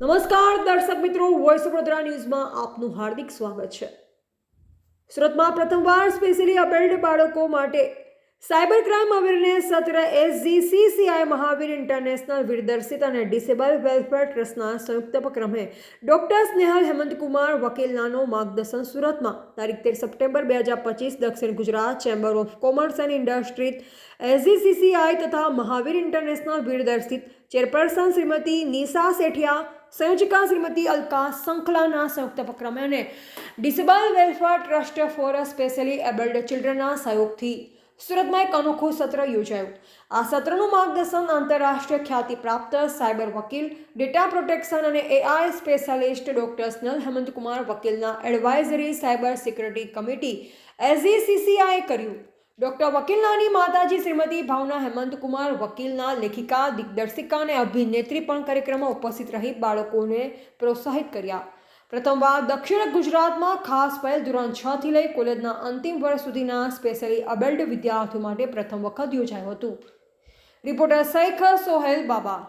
દર્શક મિત્રો voice of Vadodara ન્યૂઝમાં આપનું હાર્દિક સ્વાગત છે. સુરતમાં પ્રથમવાર સ્પેશિયલી અબેલ્ડ બાળકો માટે સાયબર ક્રાઇમ અવેરનેસ સત્ર એસજીસીસીઆઈ મહાવીર ઇન્ટરનેશનલ વીરદર્શિત અને ડિસેબલ વેલફેર ટ્રસ્ટના સંયુક્ત ઉપક્રમે ડોક્ટર સ્નેહલ હેમંતકુમાર વકીલનાનો માર્ગદર્શન સુરતમાં. તારીખ તેર સપ્ટેમ્બર બે હજાર પચીસ દક્ષિણ Gujarat chamber of commerce and industry SGCCI તથા મહાવીર ઇન્ટરનેશનલ વીરદર્શિત ચેરપર્સન શ્રીમતી નિશા સેઠિયા સંયોજિકા શ્રીમતી અલકા સંખલાના સંયુક્ત ઉપક્રમે અને disable welfare trust for specially abled ચિલ્ડ્રનના સહયોગથી સુરતમાં એક અનોખું સત્ર યોજાયું. આ સત્રનું માર્ગદર્શન આંતરરાષ્ટ્રીય ખ્યાતિ પ્રાપ્ત સાયબર વકીલ, ડેટા પ્રોટેક્શન અને એઆઈ સ્પેશિયાલિસ્ટ ડોક્ટર સ્નલ હેમંતકુમાર વકીલના એડવાઇઝરી સાયબર સિક્યુરિટી કમિટી, એસજીસીસીઆઈએ કર્યું. ડોક્ટર વકીલનાની માતાજી શ્રીમતી ભાવના હેમંતકુમાર વકીલના લેખિકા, દિગ્દર્શિકા અને અભિનેત્રી પણ કાર્યક્રમમાં ઉપસ્થિત રહી બાળકોને પ્રોત્સાહિત કર્યા. પ્રથમવાર દક્ષિણ ગુજરાતમાં ખાસ પહેલ ધોરણ છ થી લઈ કોલેજના અંતિમ વર્ષ સુધીના સ્પેશિયલી અબેલ્ડ વિદ્યાર્થીઓ માટે પ્રથમ વખત યોજાયું હતું. રિપોર્ટર શૈખ સોહેલ બાબા.